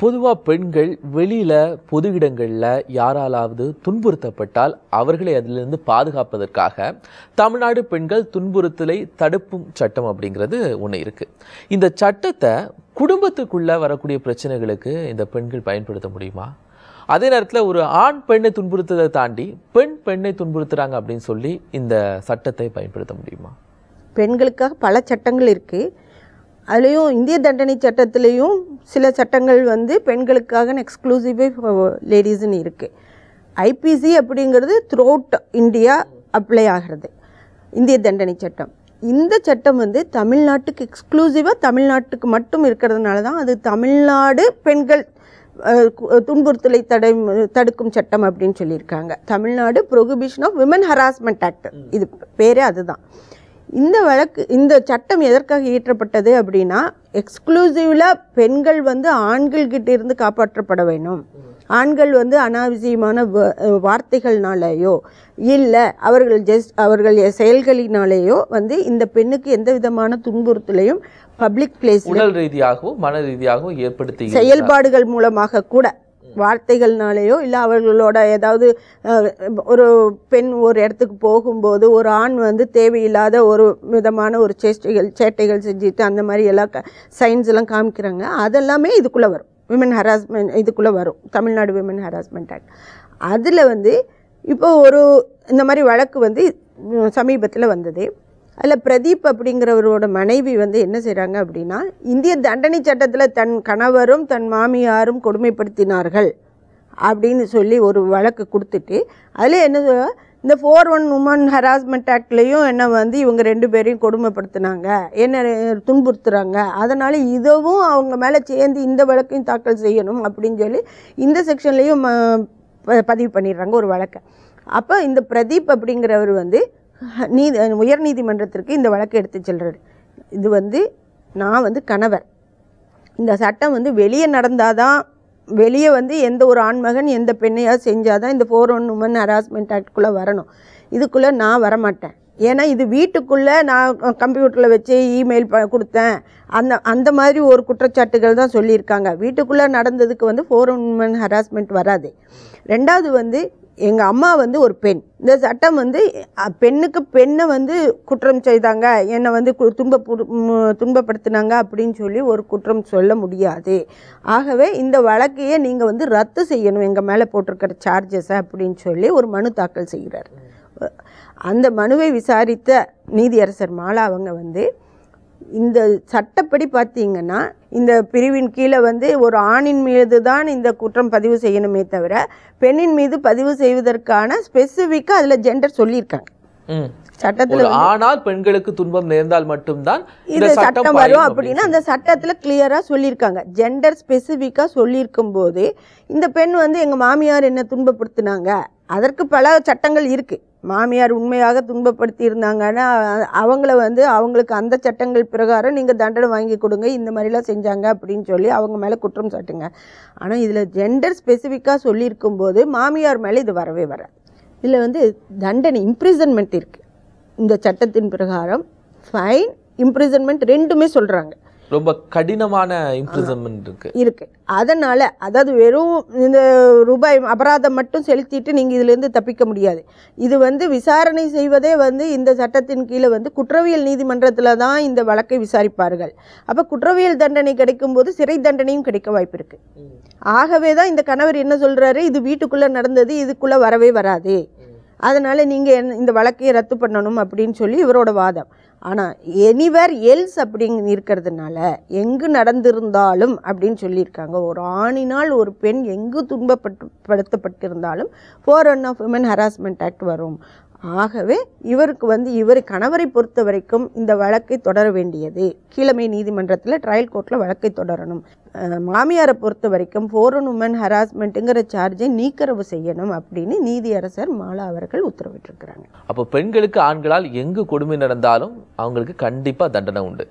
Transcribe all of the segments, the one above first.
பொதுவாக பெண்கள் வெளியில் பொது இடங்களில் யாராலாவது துன்புறுத்தப்பட்டால் அவர்களை அதிலிருந்து பாதுகாப்பதற்காக தமிழ்நாடு பெண்கள் துன்புறுத்தலை தடுப்பும் சட்டம் அப்படிங்கிறது ஒன்று இருக்குது இந்த சட்டத்தை குடும்பத்துக்குள்ளே வரக்கூடிய பிரச்சனைகளுக்கு இந்த பெண்கள் பயன்படுத்த முடியுமா? அதே நேரத்தில் ஒரு ஆண் பெண்ணை துன்புறுத்ததை தாண்டி பெண் பெண்ணை துன்புறுத்துகிறாங்க அப்படின்னு சொல்லி இந்த சட்டத்தை பயன்படுத்த முடியுமா? பெண்களுக்காக பல சட்டங்கள் இருக்குது அதுலேயும் இந்திய தண்டனை சட்டத்திலையும் சில சட்டங்கள் வந்து பெண்களுக்காக எக்ஸ்க்ளூசிவே லேடிஸ்னு இருக்குது ஐபிசி அப்படிங்கிறது த்ரோட் இந்தியா அப்ளை ஆகிறது. இந்திய தண்டனை சட்டம். இந்த சட்டம் வந்து தமிழ்நாட்டுக்கு எக்ஸ்க்ளூசிவாக தமிழ்நாட்டுக்கு மட்டும் இருக்கிறதுனால தான் அது தமிழ்நாடு பெண்கள் துன்புறுத்தலை தடை தடுக்கும் சட்டம் அப்படின்னு சொல்லியிருக்காங்க. Tamil Nadu prohibition of women harassment act இது பேரே அதுதான். இந்த வழக்கு இந்த சட்டம் எதற்காக இயற்றப்பட்டது அப்படின்னா எக்ஸ்க்ளூசிவ்ல பெண்கள் வந்து ஆண்கள்கிட்ட இருந்து காப்பாற்றப்பட வேணும். ஆண்கள் வந்து அனாவசியமான வார்த்தைகள்னாலேயோ இல்லை அவர்கள் ஜஸ்ட் அவர்கள் செயல்களினாலேயோ வந்து இந்த பெண்ணுக்கு எந்த விதமான துன்புறுத்தலையும் பப்ளிக் பிளேஸ் உடல் ரீதியாகவும் மன ரீதியாகவும் ஏற்படுத்தி செயல்பாடுகள் மூலமாக கூட. வார்த்தைகள்னாலேயோ இல்லை அவர்களோட ஏதாவது ஒரு பெண் ஒரு இடத்துக்கு போகும்போது ஒரு ஆண் வந்து தேவையில்லாத ஒரு விதமான ஒரு சேஷ்டைகள் சேட்டைகள் செஞ்சுட்டு அந்த மாதிரி எல்லாம் சைன்ஸ் எல்லாம் காமிக்கிறாங்க. அதெல்லாமே இதுக்குள்ளே வரும். விமன் ஹராஸ்மெண்ட் இதுக்குள்ளே வரும். தமிழ்நாடு விமன் ஹராஸ்மெண்ட் ஆக்ட் அதில் வந்து இப்போ ஒரு இந்த மாதிரி வழக்கு வந்து சமீபத்தில் வந்தது. அதில் பிரதீப் அப்படிங்கிறவரோட மனைவி வந்து என்ன செய்கிறாங்க அப்படின்னா இந்திய தண்டனை சட்டத்தில் தன் கணவரும் தன் மாமியாரும் கொடுமைப்படுத்தினார்கள் அப்படின்னு சொல்லி ஒரு வழக்கு கொடுத்துட்டு அதில் என்ன இந்த ஃபோர் ஒன் உமன் ஹராஸ்மெண்ட் ஆக்ட்லேயும் என்ன வந்து இவங்க ரெண்டு பேரையும் கொடுமைப்படுத்தினாங்க என்ன துன்புறுத்துகிறாங்க அதனால் இதுவும் அவங்க மேலே சேர்ந்து இந்த வழக்கையும் தாக்கல் செய்யணும் அப்படின்னு சொல்லி இந்த செக்ஷன்லேயும் பதிவு பண்ணிடுறாங்க ஒரு வழக்கை. அப்போ இந்த பிரதீப் அப்படிங்கிறவர் வந்து நீதி உயர் நீதிமன்றத்திற்கு இந்த வழக்கு எடுத்து செல்கிறார் இது வந்து நான் வந்து கணவர். இந்த சட்டம் வந்து வெளியே நடந்தாதான் வெளியே வந்து எந்த ஒரு ஆண்மகன் எந்த பெண்ணையாக செஞ்சால் தான் இந்த ஃபோர் ஒன் உமன் ஹராஸ்மெண்ட் ஆக்ட்குள்ளே வரணும். இதுக்குள்ளே நான் வரமாட்டேன். ஏன்னா இது வீட்டுக்குள்ளே நான் கம்ப்யூட்டரில் வச்சு இமெயில் ப கொடுத்தேன். அந்த அந்த மாதிரி ஒரு குற்றச்சாட்டுகள் தான் சொல்லியிருக்காங்க. வீட்டுக்குள்ளே நடந்ததுக்கு வந்து ஃபோர் ஒன் உமன் ஹராஸ்மெண்ட் வராது. ரெண்டாவது வந்து எங்கள் அம்மா வந்து ஒரு பெண். இந்த சட்டம் வந்து பெண்ணுக்கு பெண்ணை வந்து குற்றம் செய்தாங்க. என்னை வந்து கு- துன்ப துன்பப்படுத்தினாங்க அப்படின்னு சொல்லி ஒரு குற்றம் சொல்ல முடியாது. ஆகவே இந்த வழக்கையே நீங்கள் வந்து ரத்து செய்யணும். எங்கள் மேலே போட்டிருக்கிற சார்ஜஸை அப்படின்னு சொல்லி ஒரு மனு தாக்கல் செய்கிறார். அந்த மனுவை விசாரித்த நீதியரசர் மாலா அவங்க வந்து இந்த சட்டப்படி பார்த்தீங்கன்னா இந்த பிரிவின் கீழே வந்து ஒரு ஆணின் மீது தான் இந்த குற்றம் பதிவு செய்யணுமே தவிர பெண்ணின் மீது பதிவு செய்வதற்கான ஸ்பெசிஃபிக்காக அதில் ஜெண்டர் சொல்லியிருக்காங்க. சட்டத்தில் ஆனால் பெண்களுக்கு துன்பம் நேர்ந்தால் மட்டும்தான் இந்த இது சட்டம் வரும் அப்படின்னா அந்த சட்டத்தில் கிளியராக சொல்லியிருக்காங்க. ஜெண்டர் ஸ்பெசிஃபிக்காக சொல்லியிருக்கும் போது இந்த பெண் வந்து எங்கள் மாமியார் என்ன துன்பப்படுத்தினாங்க? அதற்கு பல சட்டங்கள் இருக்குது மாமியார் உண்மையாக துன்பப்படுத்தி இருந்தாங்கன்னா அவங்கள வந்து அவங்களுக்கு அந்த சட்டங்கள் பிரகாரம் நீங்கள் தண்டனை வாங்கி கொடுங்க இந்த மாதிரிலாம் செஞ்சாங்க அப்படின்னு சொல்லி அவங்க மேலே குற்றம் சாட்டுங்க. ஆனால் இதில் ஜெண்டர் ஸ்பெசிஃபிக்காக சொல்லியிருக்கும் போது மாமியார் மேலே இது வரவே வராது. இதில் வந்து தண்டனை இம்ப்ரிசன்மெண்ட் இருக்குது இந்த சட்டத்தின் பிரகாரம் ஃபைன் இம்ப்ரிசன்மெண்ட் ரெண்டுமே சொல்கிறாங்க ரொம்ப கடினமான இம்ப்ரிசன்மெண்ட் இருக்கு. இருக்கு. அதனால அதாவது வெறும் இந்த ரூபாய் அபராதம் மட்டும் செலுத்திட்டு நீங்கள் இதுலேருந்து தப்பிக்க முடியாது. இது வந்து விசாரணை செய்வதே வந்து இந்த சட்டத்தின் கீழே வந்து குற்றவியல் நீதிமன்றத்தில் தான் இந்த வழக்கை விசாரிப்பார்கள். அப்போ குற்றவியல் தண்டனை கிடைக்கும்போது சிறை தண்டனையும் கிடைக்க வாய்ப்பு இருக்கு. ஆகவே தான் இந்த கணவர் என்ன சொல்றாரு? இது வீட்டுக்குள்ளே நடந்தது இதுக்குள்ளே வரவே வராது. அதனால் நீங்கள் இந்த வழக்கையை ரத்து பண்ணணும் அப்படின்னு சொல்லி இவரோட வாதம். ஆனால் எனிவேர் எல்ஸ் அப்படிங்க இருக்கிறதுனால எங்கு நடந்திருந்தாலும் அப்படின்னு சொல்லியிருக்காங்க. ஒரு ஆணினால் ஒரு பெண் எங்கு துன்பப்பட்டு படுத்தப்பட்டிருந்தாலும் four one of woman harassment act வரும். ஆகவே இவருக்கு வந்து இவர் கணவரை பொறுத்த வரைக்கும் இந்த வழக்கை தொடர வேண்டியது. கீழமை நீதிமன்றத்தில் ட்ரையல் கோர்ட்டில் வழக்கை தொடரணும். மாமியாரை பொறுத்த வரைக்கும் ஃபோர் ஒன் உமன் ஹராஸ்மெண்ட்டுங்கிற சார்ஜை நீக்கரவு செய்யணும் அப்படின்னு நீதியரசர் மாலா அவர்கள் உத்தரவிட்டிருக்கிறாங்க. அப்போ பெண்களுக்கு ஆண்களால் எங்கு கொடுமை நடந்தாலும் அவங்களுக்கு கண்டிப்பா தண்டனை உண்டு.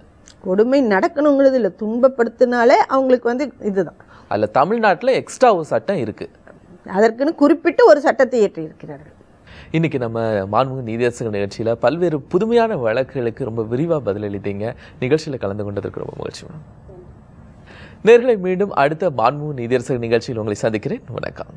கொடுமை நடக்கணுங்கிறது இல்லை துன்பப்படுத்தினாலே அவங்களுக்கு வந்து இதுதான். அதுல தமிழ்நாட்டுல எக்ஸ்ட்ரா ஒரு சட்டம் இருக்கு. அதற்குன்னு குறிப்பிட்டு ஒரு சட்டத்தை இயற்றியிருக்கிறார்கள். இன்னைக்கு நம்ம மாண்புமிகு நீதியரசர் நிகழ்ச்சியில் பல்வேறு புதுமையான வழக்குகளுக்கு ரொம்ப விரிவாக பதிலளித்தீங்க. நிகழ்ச்சியில் கலந்து கொண்டதற்கு ரொம்ப மகிழ்ச்சி மேம் நேர்களை மீண்டும் அடுத்த மாண்புமிகு நீதியரசு நிகழ்ச்சியில் உங்களை சந்திக்கிறேன். வணக்கம்.